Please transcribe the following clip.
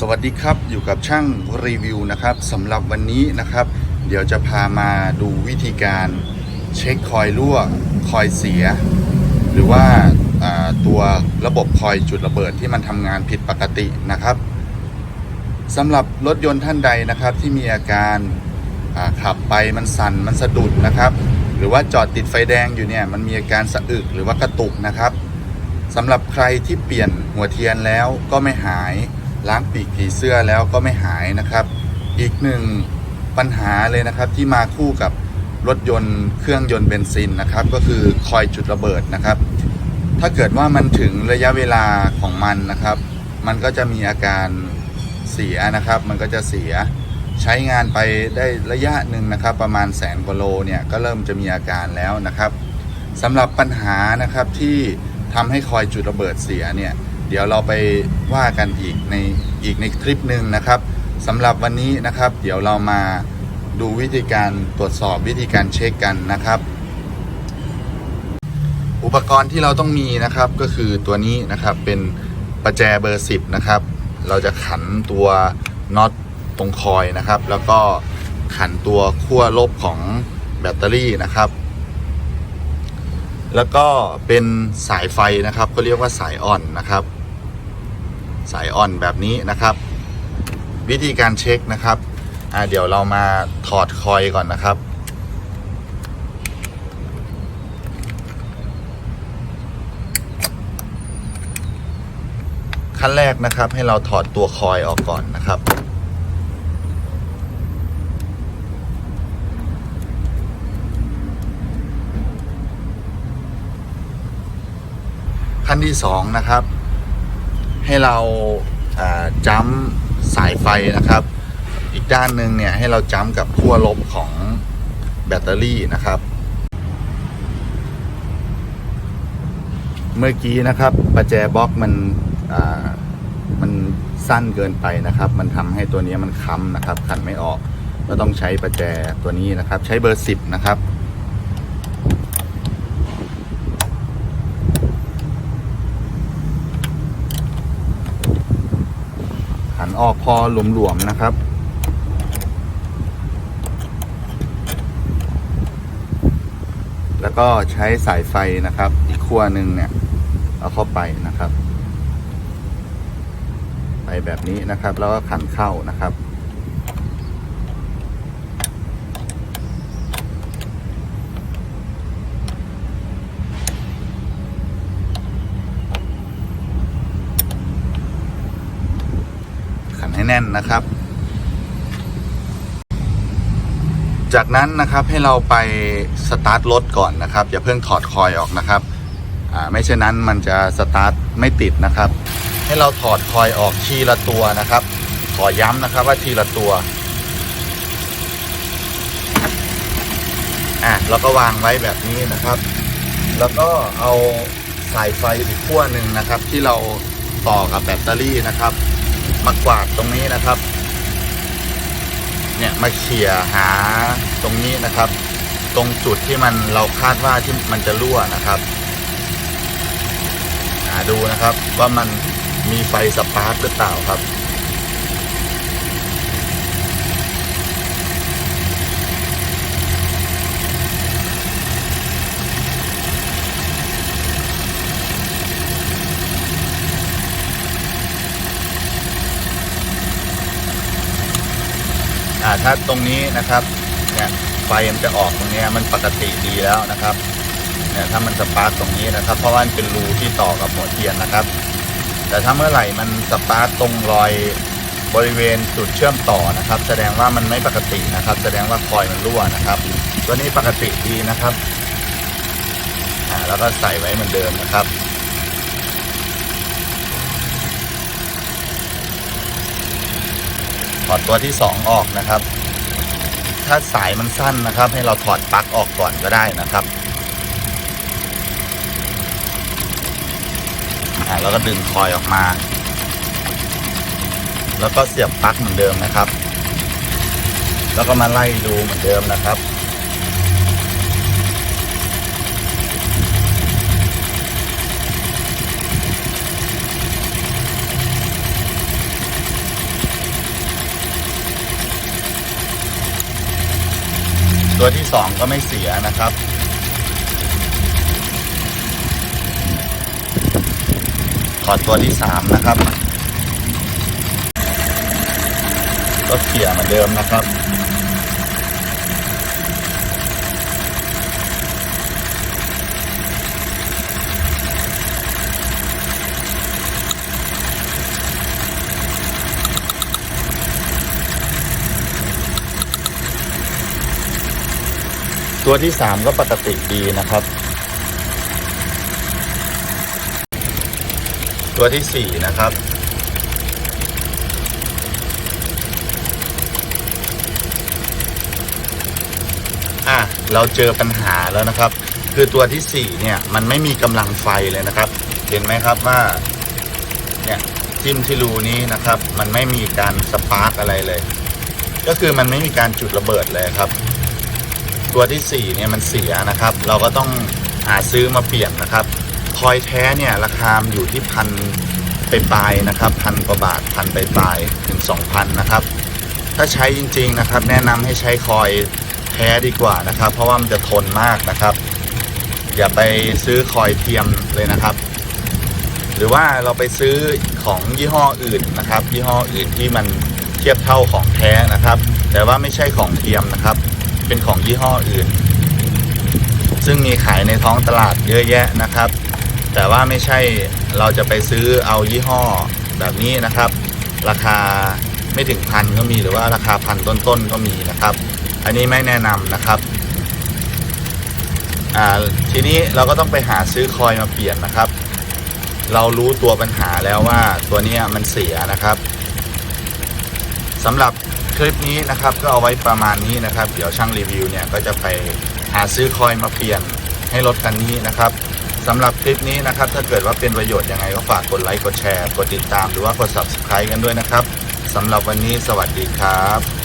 สวัสดีครับอยู่กับช่างรีวิวนะครับสำหรับวันนี้นะครับ เดี๋ยวจะพามาดูวิธีการเช็คคอยรั่วคอยเสีย หรือว่าตัวระบบคอยจุดระเบิดที่มันทำงานผิดปกตินะครับสำหรับรถยนต์ท่านใดนะครับที่มีอาการขับไปมันสั่นมันสะดุดนะครับ หรือว่าจอดติดไฟแดงอยู่เนี่ยมันมีอาการสะอึกหรือว่ากระตุกนะครับสำหรับใครที่เปลี่ยนหัวเทียนแล้วก็ไม่หาย ล้างปีกผีเสื้อแล้วก็ไม่หายนะครับ อีกหนึ่งปัญหาเลยนะครับที่มาคู่กับรถยนต์เครื่องยนต์เบนซินนะครับ ก็คือคอยจุดระเบิดนะครับ ถ้าเกิดว่ามันถึงระยะเวลาของมันนะครับ มันก็จะมีอาการเสียนะครับ มันก็จะเสียใช้งานไปได้ระยะหนึ่งนะครับ ประมาณแสนกว่าโลเนี่ยก็เริ่มจะมีอาการแล้วนะครับสำหรับปัญหานะครับที่ทำให้คอยจุดระเบิดเสียเนี่ย เดี๋ยวเราไปว่ากันอีกในอีกในคลิปหนึ่งนะครับสำหรับวันนี้นะครับ เดี๋ยวเรามาดูวิธีการตรวจสอบวิธีการเช็คกันนะครับ อุปกรณ์ที่เราต้องมีนะครับก็คือตัวนี้นะครับเป็นประแจเบอร์ 10 นะครับ เราจะขันตัวน็อตตรงคอยนะครับ แล้วก็ขันตัวขั้วลบของแบตเตอรี่นะครับ แล้วก็เป็นสายไฟนะครับก็เรียกว่าสายอ่อนนะครับ สายอ่อนแบบนี้นะครับ วิธีการเช็คนะครับเดี๋ยวเรามาถอดคอยก่อนนะครับขั้นแรกนะครับให้เราถอดตัวคอยออกก่อนนะครับ ขั้นที่สองนะครับ ให้เราจัมสายไฟนะครับ อีกด้านหนึ่งเนี่ยให้เราจัมกับขั้วลบของแบตเตอรี่นะครับ เมื่อกี้นะครับประแจบล็อกมันมันสั้นเกินไปนะครับ มันทำให้ตัวนี้มันค้ำนะครับ ขันไม่ออก ก็ต้องใช้ประแจตัวนี้นะครับ ใช้เบอร์สิบนะครับันออกพอหลวมๆนะครับ แล้วก็ใช้สายไฟนะครับ อีกขั้วหนึ่งเนี่ย เอาเข้าไปนะครับ ไปแบบนี้นะครับ แล้วก็ขันเข้านะครับ ขัน ให้แน่นนะครับ จากนั้นนะครับให้เราไปสตาร์ทรถก่อนนะครับ อย่าเพิ่งถอดคอยออกนะครับไม่เช่นนั้นมันจะสตาร์ทไม่ติดนะครับ ให้เราถอดคอยออกทีละตัวนะครับ ขอย้ำนะครับว่าทีละตัวอะแล้วก็วางไว้แบบนี้นะครับ แล้วก็เอาสายไฟอีกขั้วหนึ่งนะครับ ที่เราต่อกับแบตเตอรี่นะครับ มากวาดตรงนี้นะครับ เนี่ยมาเขี่ยหาตรงนี้นะครับ ตรงจุดที่มันเราคาดว่าที่มันจะรั่วนะครับหาดูนะครับว่ามันมีไฟสปาร์กหรือเปล่าครับ ถ้าตรงนี้นะครับเนี่ยไฟมันจะออกตรงนี้มันปกติดีแล้วนะครับเนี่ยถ้ามันสปาร์กตรงนี้นะครับ เพราะว่ามันเป็นรูที่ต่อกับหัวเทียนนะครับ แต่ถ้าเมื่อไหร่มันสปาร์กตรงรอยบริเวณจุดเชื่อมต่อนะครับ แสดงว่ามันไม่ปกตินะครับ แสดงว่าคอยมันรั่วนะครับ ตัวนี้ปกติดีนะครับอ่าแล้วก็ใส่ไว้เหมือนเดิมนะครับ อดตัวที่สองออกนะครับ ถ้าสายมันสั้นนะครับ ให้เราถอดปลั๊กออกก่อนก็ได้นะครับแล้วก็ดึงคอยออกมา แล้วก็เสียบปลั๊กเหมือนเดิมนะครับ แล้วก็มาไล่ดูเหมือนเดิมนะครับ ตัวที่สองก็ไม่เสียนะครับถอดตัวที่สามนะครับ ก็เขี่ยเหมือนเดิมนะครับ ตัวที่สามก็ปกติดีนะครับ ตัวที่สี่นะครับ อะ เราเจอปัญหาแล้วนะครับ คือตัวที่สี่เนี่ย มันไม่มีกำลังไฟเลยนะครับ เห็นไหมครับว่า เนี่ยจิ้มที่รูนี้นะครับ มันไม่มีการสปาร์กอะไรเลย ก็คือมันไม่มีการจุดระเบิดเลยครับ ตัวที่สี่เนี่ยมันเสียนะครับ เราก็ต้องหาซื้อมาเปลี่ยนนะครับคอยแท้เนี่ยราคาอยู่ที่พันไปปลายนะครับพันกว่าบาทพันไปปลายถึงสองพันนะครับ ถ้าใช้จริงๆนะครับ แนะนำให้ใช้คอยแท้ดีกว่านะครับ เพราะว่ามันจะทนมากนะครับ อย่าไปซื้อคอยเทียมเลยนะครับ หรือว่าเราไปซื้อของยี่ห้ออื่นนะครับ ยี่ห้ออื่นที่มันเทียบเท่าของแท้นะครับ แต่ว่าไม่ใช่ของเทียมนะครับ เป็นของยี่ห้ออื่น ซึ่งมีขายในท้องตลาดเยอะแยะนะครับ แต่ว่าไม่ใช่เราจะไปซื้อเอายี่ห้อแบบนี้นะครับ ราคาไม่ถึงพันก็มีหรือว่าราคาพันต้นๆก็มีนะครับ อันนี้ไม่แนะนำนะครับทีนี้เราก็ต้องไปหาซื้อคอยมาเปลี่ยนนะครับ เรารู้ตัวปัญหาแล้วว่าตัวนี้มันเสียนะครับสำหรับ คลิปนี้นะครับก็เอาไว้ประมาณนี้นะครับ เดี๋ยวช่างรีวิวเนี่ยก็จะไปหาซื้อคอยมาเปลี่ยนให้รถคันนี้นะครับสำหรับคลิปนี้นะครับ ถ้าเกิดว่าเป็นประโยชน์ยังไงก็ฝากกดไลค์กดแชร์ กดติดตามหรือว่ากด subscribe กันด้วยนะครับสำหรับวันนี้สวัสดีครับ